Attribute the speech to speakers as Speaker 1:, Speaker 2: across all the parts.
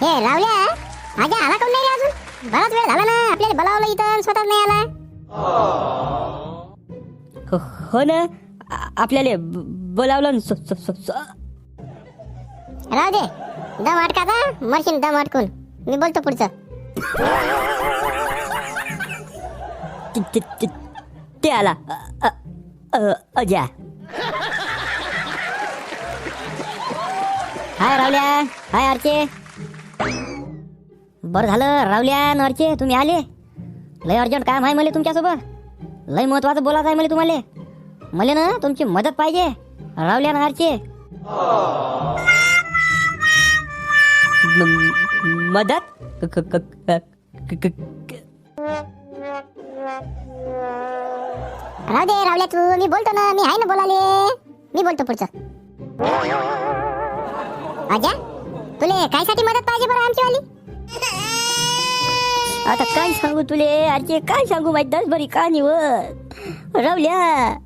Speaker 1: हे रावल्या आजा आला कोण नाही अजून? बराच वेळ झाला ना आपल्याला बोलावलं इथं आणि स्वतःच नाही आला.
Speaker 2: हो हो ना? आपल्याला बोलावलं
Speaker 1: राहू दे. दम अटकाचा मरशील दम अटकून मी बोलतो पुढचं.
Speaker 2: ते- आला. अजा. हाय रावल्या हाय अर्चे बरं झालं रावल्या न अर्चे तुम्ही आले? लय अर्जंट काम आहे मला तुमच्यासोबत. लय महत्वाचं बोलायचं आहे मला तुम्हाला. मला ना तुमची मदत पाहिजे रावल्या न अर्चे म- मदत?
Speaker 1: राहू दे रावल्या तू मी बोलतो ना मी आहे ना बोलाले. मी बोलतो पुढचं. आजा तुले कायसाठी मदत पाहिजे बरं आमची वाली
Speaker 2: आता काय सांगू तुले? आरचे काय सांगू माझी दस बरी का निवत रावल्या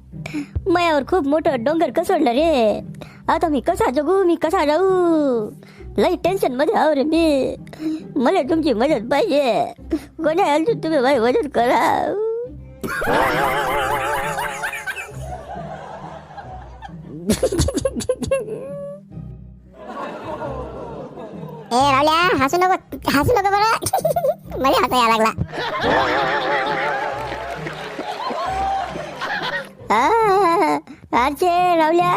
Speaker 2: मायावर खूप मोठं डोंगर कसडलं रे. आता मी कसा जगू मी कसा राहू? लई टेन्शनमध्ये आहो रे मी. मला तुमची मदत पाहिजे. कोणा अजून तुम्ही माझी मदत करा.
Speaker 1: ए रावल्या हसू नको. हसू नका बरं. मला हसा यायला लागला.
Speaker 2: अरे आरचे रावल्या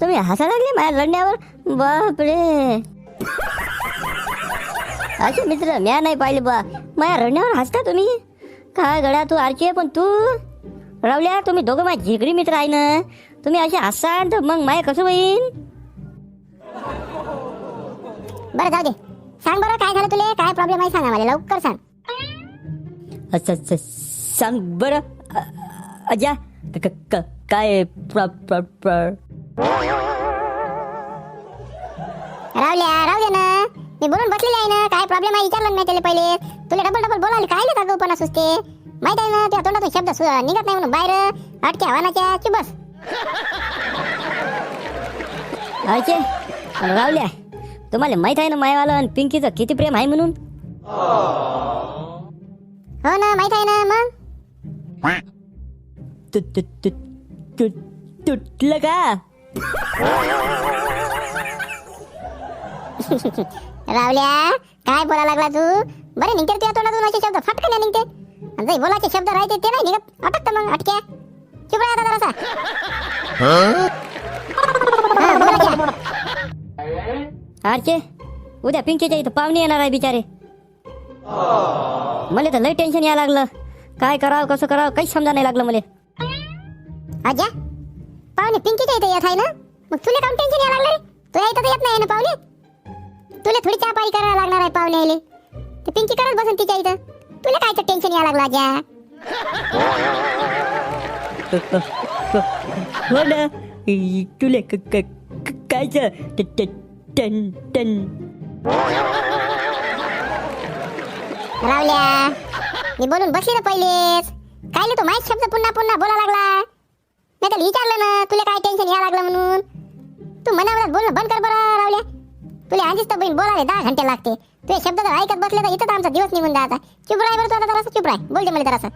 Speaker 2: तुम्ही हसा लागले माझ्या रडण्यावर? बापरे. असे मित्र म्या नाही पाहिले बा. माझ्या रडण्यावर हसता तुम्ही? काय गड्या तू आरचे पण तू? रावल्या तुम्ही दोघं माझे झिगडी मित्र आहे ना? तुम्ही असे हसाल तर मग माय कसं होईन?
Speaker 1: बरं जाऊ दे. सांग बरं काय झालं तुले? काय प्रॉब्लेम आहे सांगा मला लवकर सांग.
Speaker 2: असं असं सांग बरं. अ- अजा क- क- क- काय प्र प्र प्र.
Speaker 1: रावल्या राहू दे ना. मी बोलून बसलेली आहे ना. काय प्रॉब्लेम आहे? विचारलं नाही त्याला पहिले. तुला डबल डबल बोलायला काय नाही का गौपणा सुचते माहीत आहे ना त्या तोंडातून शब्द सु- निघत नाही म्हणून बाहेर अटक्या वानाच्या की बस
Speaker 2: अचे रावल्या तुम्हाला माहीत आहे ना मायवाला आणि पिंकीचं किती प्रेम आहे म्हणून?
Speaker 1: हो ना माहीत आहे ना मग?
Speaker 2: तु- तु- तु- तु- तुटलं का?
Speaker 1: रावल्या काय बोला लागला तू? बरे निघते तुझ्या तोंडातून असे शब्द. फटकन निघते. आणि जे बोलाचे शब्द राहते ते नाही निघत. अटकत मग अटक्या. चुप राहा आता जरासा.
Speaker 2: आरचे उद्या पिंकीच्या इथं पाहुणे येणार आहे बिचारे. मला तर लय टेन्शन यायला लागलं. काय करावं कसं करावं काहीच समजा नाही लागलं मला.
Speaker 1: आज्या पाहुणे पिंकीच्या इथे येत आहे ना? मग तुला काऊन टेन्शन यायला लागलं रे? तुला इथं तर येत नाही ना पाहुणे? तुला थोडी चहा पाणी करायला लागणार आहे पाहुणे आले ते पिंकी करत बसन तिच्या इथं. तुला काय टेन्शन यायला लागलं आज्या?
Speaker 2: हो ना इ- तुले क- क- क- कायचं? टन टन.
Speaker 1: रावल्या मी बोलून बसली ना पहिलेच. काय तू माहीत शब्द पुन्हा पुन्हा बोला लागला? नाही तर विचारलं ना तुला काय टेन्शन या लागलं म्हणून? तू मनावर बोलणं बंद कर बरं रावल्या. तुला आधीच तर बहीण बोलायला दहा घंटे लागते. तुझे शब्द जर ऐकत बसले तर इथं तर आमचा दिवस निघून जायचा. चुप राय बरं तू आता जरासं चुप राह बोलते मला जरासं.